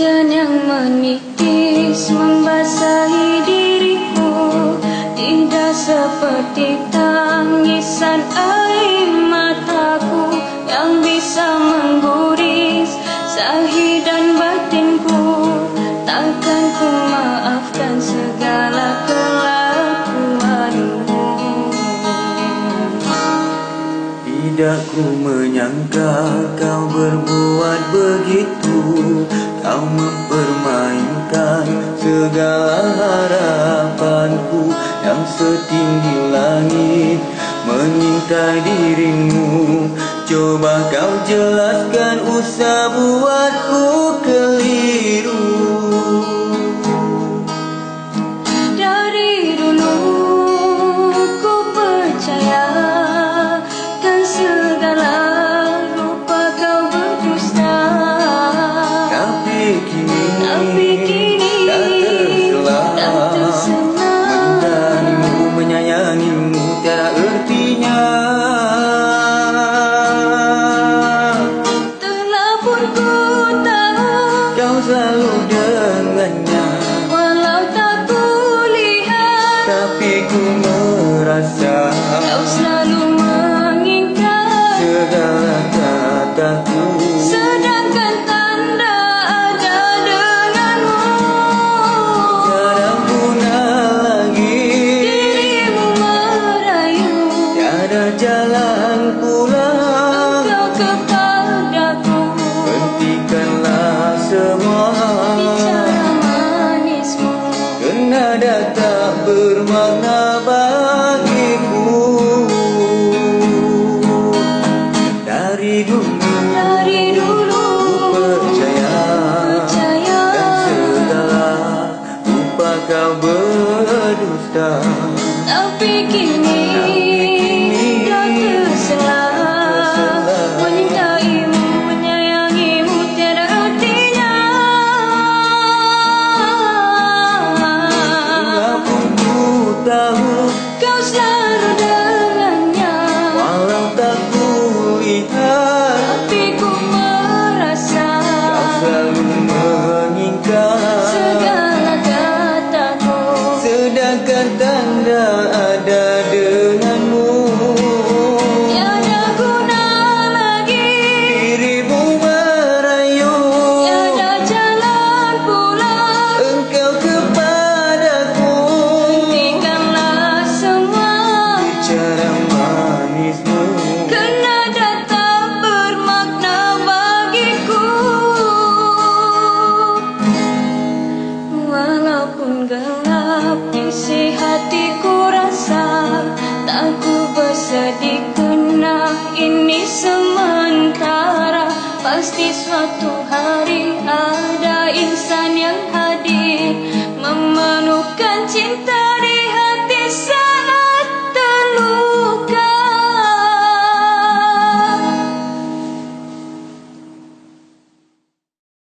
Hujan yang menitis membasahi diriku Tidak seperti tangisan air mataku Yang bisa mengguris zahir dan batinku. Takkan ku maafkan segala kelakuanmu. Tidak ku menyangka kau berbuat begitu harapanku Yang setinggi langit mengintai dirimu. Coba kau jelaskan usah buatku dengannya. Walau tak ku lihat Tapi ku merasa kau selalu mengingat Segala kataku. Sedangkan tanda ada denganmu. Tiada guna lagi. Dirimu merayu. Tiada jalan mana bagiku? Dari dulu dari dulu percaya percaya. dan setelah lupa kau berdusta. Tapi kini, tapi kini dah terselah tahu kau selalu dengannya. Walau tak kulihat Tapi ku merasa Kau selalu mengingat Segala kataku Sedangkan tandaan isi hatiku rasa tak ku bersedih kena ini sementara pasti suatu hari ada insan yang.